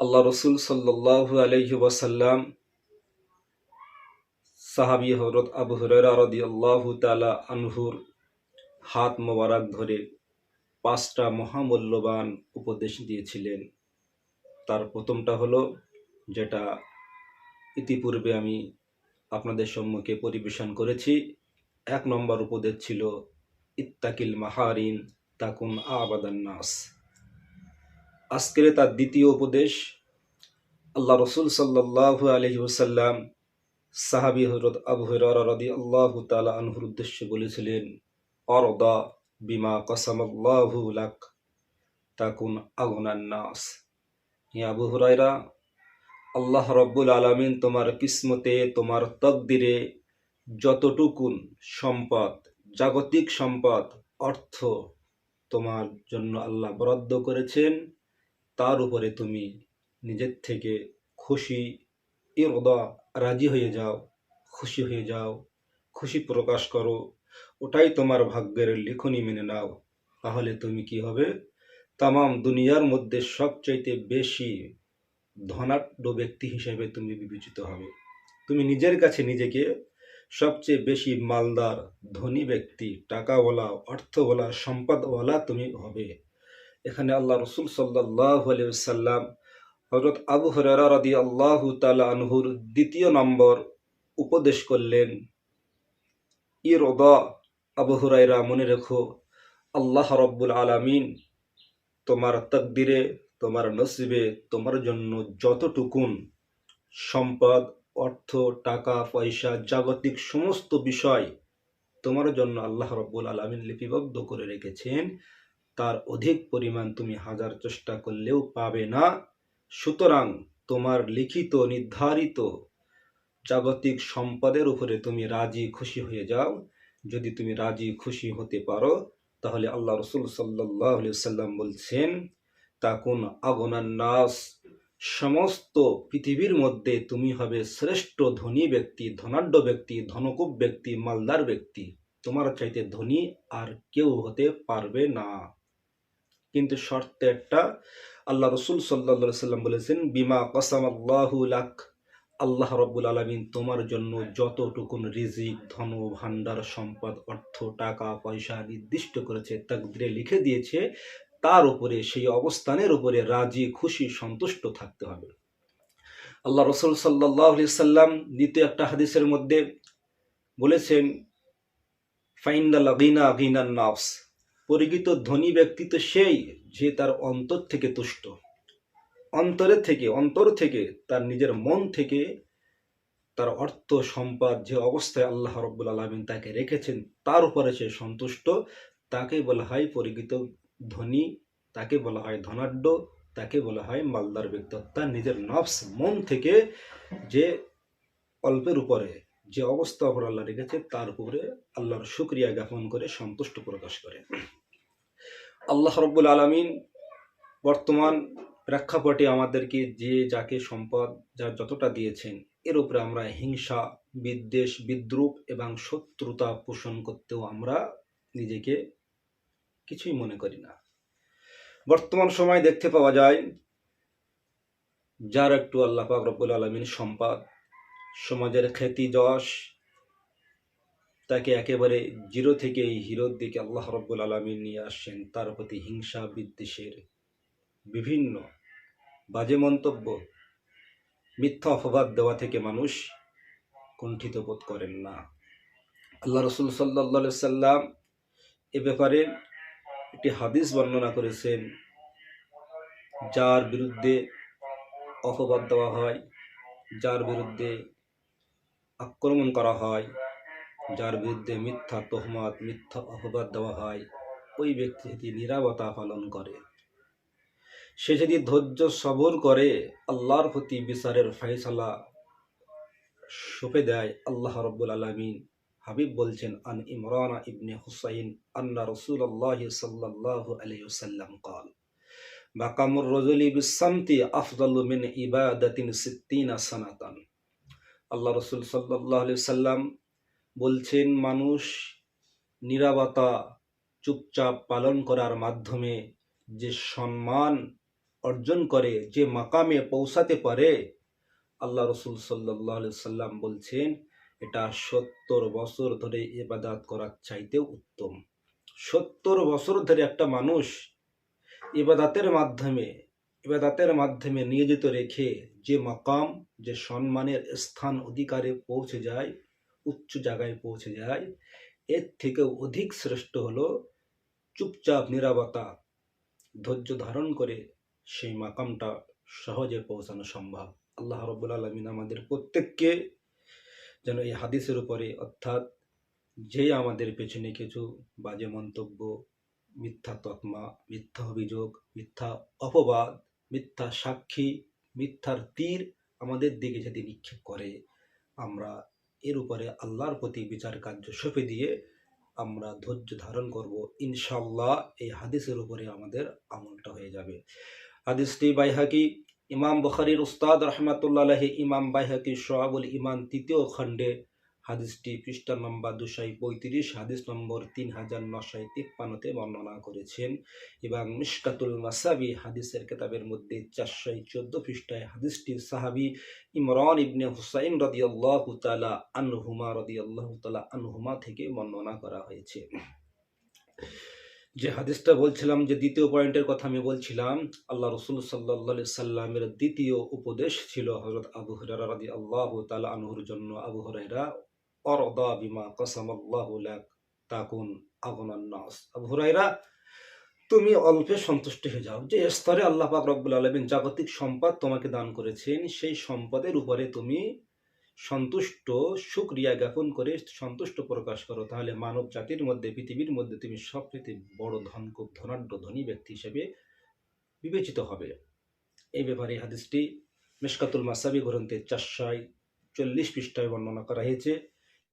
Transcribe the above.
আল্লাহ রসুল সাল্লাল্লাহু আলাইহি ওয়াসাল্লাম, সাহাবি হরত আবু হুরায়রা রাদিয়াল্লাহু তাআলা আনহুর হাত মোবারক ধরে পাঁচটা মহামূল্যবান উপদেশ দিয়েছিলেন। তার প্রথমটা হলো, যেটা ইতিপূর্বে আমি আপনাদের সম্মুখে পরিবেশন করেছি, এক নম্বর উপদেশ ছিল, ইত্তাকিল মাহারিন, তাকুন আবাদান নাস। আজকের তার দ্বিতীয় উপদেশ, আল্লাহ রসুল সাল্লাল্লাহু আলহি ওসাল্লাম সাহাবি হজরত আবু হরারা রাদি আল্লাহ তালা আনহুর উদ্দেশ্যে বলেছিলেন, অরদা বিমা কসামাল্লাহু লাক তাকুন আগুনান নাস। হে আবু হুরায়রা, আল্লাহ রব্বুল আলামিন তোমার কিসমতে, তোমার তকদিরে যতটুকুন সম্পদ, জাগতিক সম্পদ, অর্থ তোমার জন্য আল্লাহ বরাদ্দ করেছেন। তার উপরে তুমি নিজের থেকে খুশি, ইরদা, রাজি হয়ে যাও, খুশি হয়ে যাও, খুশি প্রকাশ করো। ওটাই তোমার ভাগ্যের লিখনি মেনে নাও। তাহলে তুমি কি হবে? তামাম দুনিয়ার মধ্যে সবচাইতে বেশি ধনাঢ্য ব্যক্তি হিসেবে তুমি বিবেচিত হবে। তুমি নিজের কাছে নিজেকে সবচেয়ে বেশি মালদার, ধনী ব্যক্তি, টাকাওয়ালা, অর্থওয়ালা, সম্পদওয়ালা তুমি হবে। এখানে আল্লাহ রসুল সাল্লাহ সাল্লাম হজরত আবু হরারা রাদি আল্লাহ তালা আনহুর দ্বিতীয় নম্বর উপদেশ করলেন, ইরদা আবু হুরাইরা মনে রেখো, আল্লাহ রব্বুল আলামিন তোমার তকদিরে, তোমার নসিবে, তোমার জন্য যতটুকুন সম্পদ, অর্থ, টাকা, পয়সা, জাগতিক সমস্ত বিষয় তোমার জন্য আল্লাহ রব্বুল আলমিন লিপিবদ্ধ করে রেখেছেন। তার অধিক পরিমাণ তুমি হাজার চেষ্টা করলেও পাবে না। সুতরাং তোমার লিখিত, নির্ধারিত জাগতিক সম্পদের উপরে তুমি রাজি, খুশি হয়ে যাও। যদি তুমি রাজি, খুশি হতে পারো, তাহলে আল্লাহ রসুল সাল্লাহ সাল্লাম বলছেন, তাকুন আগনান নাস। সমস্ত পৃথিবীর মধ্যে তুমি হবে শ্রেষ্ঠ ধনী ব্যক্তি, ধনাঢ্য ব্যক্তি, ধনকুব ব্যক্তি, মালদার ব্যক্তি। তোমার চাইতে ধনী আর কেউ হতে পারবে না। কিন্তু শর্তে একটা আল্লাহ রসুল সাল্লা সাল্লাম বলেছেন, বিমা কসাম আল্লাহ আল্লাহ রব্বুল আলমিন তোমার জন্য যতটুকুন রিজিক, ধন ভাণ্ডার, সম্পদ, অর্থ, টাকা, পয়সা নির্দিষ্ট করেছে, তাকদিরে লিখে দিয়েছে, তার উপরে, সেই অবস্থানের উপরে রাজি, খুশি, সন্তুষ্ট থাকতে হবে। আল্লাহ রসুল সাল্লাহ সাল্লাম দ্বিতীয় একটা হাদিসের মধ্যে বলেছেন ফাইন্দাল গিনা গিনান নাফস পরিচিত ধনী ব্যক্তি তো সেই যে তার অন্তর থেকে তুষ্ট। অন্তরের থেকে, অন্তর থেকে তার নিজের মন থেকে তার অর্থ সম্পদ যে অবস্থায় আল্লাহ রব্বুল আলমিন তাকে রেখেছেন, তার উপরে সে সন্তুষ্ট। তাকে বলা হয় পরিচিত ধনী, তাকে বলা হয় ধনাঢ্য, তাকে বলা হয় মালদার ব্যক্তি। তার নিজের নফস, মন থেকে যে অল্পের উপরে যে অবস্থা উপর আল্লাহ রেখেছে, তার উপরে আল্লাহর শুক্রিয়া জ্ঞাপন করে সন্তুষ্ট প্রকাশ করে। আল্লাহ রব্বুল আলমিন বর্তমান প্রেক্ষাপটে আমাদেরকে যে যাকে সম্পদ যা যতটা দিয়েছেন, এর উপরে আমরা হিংসা, বিদ্বেষ, বিদ্রুপ এবং শত্রুতা পোষণ করতেও আমরা নিজেকে কিছুই মনে করি না। বর্তমান সময় দেখতে পাওয়া যায়, যার একটু আল্লাহ রব্বুল আলমিন সম্পদ, সমাজের খ্যাতি যশ তাকে একেবারে জিরো থেকে এই হিরোর দিকে আল্লাহ রব্বুল আলমিন নিয়ে আসছেন, তার প্রতি হিংসা বিদ্বেষের বিভিন্ন বাজে মন্তব্য, মিথ্যা অপবাদ দেওয়া থেকে মানুষ কুণ্ঠিত বোধ করেন না। আল্লাহ রসুল সাল্লা সাল্লাম এ ব্যাপারে একটি হাদিস বর্ণনা করেছেন, যার বিরুদ্ধে অপবাদ দেওয়া হয়, যার বিরুদ্ধে আক্রমণ করা হয় যার বিরুদ্ধে মিথ্যা তোহমাত, মিথ্যা অপবাদ দেওয়া হয়, ওই ব্যক্তি যদি নিরাপত্তা পালন করে। সে যদি ধৈর্য সবর করে, আল্লাহর প্রতি বিচারের ফাইসালা সঁপে দেয়। আল্লাহ রব্বুল আলমিন হাবিব বলছেন, আন ইমরান ইবনে হুসাইন আন্না রসুল আল্লাহ সাল্লাহ আলহিসাল্লাম কাল বাকামুর রজলি বিসামতি আফদালু মিন ইবাদাতিন সিদ্দিনা সানাতান। আল্লাহ রসুল সাল্লাহ সাল্লাম বলছেন মানুষ নিরাবতা চুপচাপ পালন করার মাধ্যমে যে সম্মান অর্জন করে, যে মাকামে পৌঁছাতে পারে, আল্লাহ রসুল সাল্লাহ সাল্লাম বলছেন, এটা সত্তর বছর ধরে ইবাদাত করার চাইতেও উত্তম। সত্তর বছর ধরে একটা মানুষ ইবাদাতের মাধ্যমে ইবাদাতের মাধ্যমে নিয়োজিত রেখে যে মাকাম, যে সম্মানের স্থান, অধিকারে পৌঁছে যায় উচ্চ জায়গায় পৌঁছে যায়। এর থেকেও অধিক শ্রেষ্ঠ হলো চুপচাপ নিরাপত্তা ধৈর্য ধারণ করে সেই মাকামটা সহজে পৌঁছানো সম্ভব। আল্লাহ রব্বুল আলমিন আমাদের প্রত্যেককে যেন এই হাদিসের উপরে, অর্থাৎ যে আমাদের পেছনে কিছু বাজে মন্তব্য, মিথ্যা তকমা, মিথ্যা অভিযোগ, মিথ্যা অপবাদ, মিথ্যা সাক্ষী, মিথ্যার তীর আমাদের দিকে যদি নিক্ষেপ করে, আমরা এর উপরে আল্লাহর প্রতি বিচার কার্য সঁপে দিয়ে আমরা ধৈর্য ধারণ করব। ইনশাল্লাহ এই হাদিসের উপরে আমাদের আমলটা হয়ে যাবে। হাদিসটি বাইহাকি, ইমাম বখারির উস্তাদ রহমাতুল্লাহ ইমাম বাইহাকি সোহাবুল ইমান তৃতীয় খণ্ডে হাদিসটি পৃষ্ঠা নম্বর দুশাই পঁয়ত্রিশ, হাদিস নম্বর তিন হাজার নশাই তিপ্পান্নতে বর্ণনা করেছেন। এবং মিশকাতুল মাসাবি হাদিসের কেতাবের মধ্যে চারশাই চোদ্দ পৃষ্ঠায় হাদিসটি সাহাবি ইমরান ইবনে হুসাইন রদি আল্লাহ তালা আনহুমা রদি আল্লাহ তালা আনহুমা থেকে বর্ণনা করা হয়েছে। যে হাদিসটা বলছিলাম, যে দ্বিতীয় পয়েন্টের কথা আমি বলছিলাম, আল্লাহ রসুল সাল্লাহ সাল্লামের দ্বিতীয় উপদেশ ছিল হজরত আবু হরারা আল্লাহ তালা আনহুর জন্য। আবু হরাইরা বিমা তাকুন তুমি অল্পে সন্তুষ্ট হয়ে যাও। যে স্তরে আল্লাহ পাক রব্বুল আলমিন জাগতিক সম্পদ তোমাকে দান করেছেন, সেই সম্পদের উপরে তুমি সন্তুষ্ট, সুক্রিয়া জ্ঞাপন করে সন্তুষ্ট প্রকাশ করো। তাহলে মানব জাতির মধ্যে, পৃথিবীর মধ্যে তুমি সবচেয়ে বড় ধন খুব ধনাঢ্য ধনী ব্যক্তি হিসেবে বিবেচিত হবে। এই ব্যাপারে হাদিসটি মেশকাতুল মাসাবি গ্রন্থে চারশায় চল্লিশ পৃষ্ঠায় বর্ণনা করা হয়েছে।